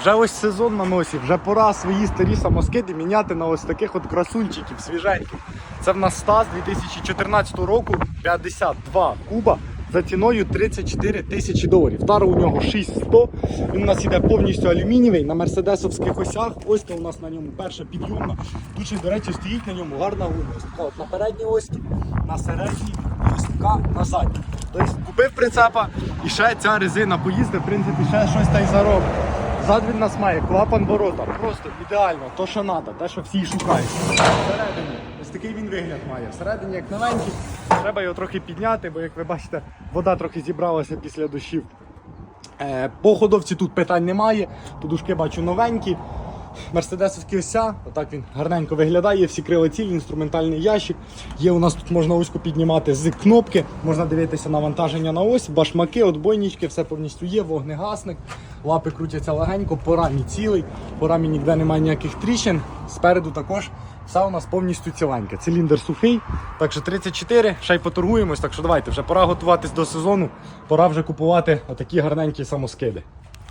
Вже ось сезон на носі, вже пора свої старі самоскиди міняти на ось таких от красунчиків свіженьких. Це в нас Стас 2014 року 52 куба за ціною 34 тисячі доларів. Тара у нього 6100. Він у нас іде повністю алюмінієвий на мерседесовських осях. Ось то у нас на ньому перша підйомна. Тут ще, до речі, стоїть на ньому гарна гума. Ось така от на передній осі, на середній ось така на задній. Тобто купив прицепа і ще ця резина поїздить, в принципі, ще щось та й заробить. Зад він нас має клапан ворота. Просто ідеально, то що треба, те, що всі шукають. Всередині, ось такий він вигляд має. Всередині як новенький, треба його трохи підняти, бо як ви бачите, вода трохи зібралася після дощів. Е, По ходовці тут питань немає. Подушки бачу новенькі. Мерседесовські ося, отак він гарненько виглядає, всі крила цілі, інструментальний ящик. Є у нас тут можна оську піднімати з кнопки, можна дивитися навантаження на ось, башмаки, отбойнички, все повністю є, вогнегасник, лапи крутяться легенько, по рамі цілий, по рамі ніде немає ніяких тріщин. Спереду також все у нас повністю ціленьке. Циліндр сухий, так що 34, ще й поторгуємось, так що давайте, вже пора готуватись до сезону, пора вже купувати отакі гарненькі самоскиди.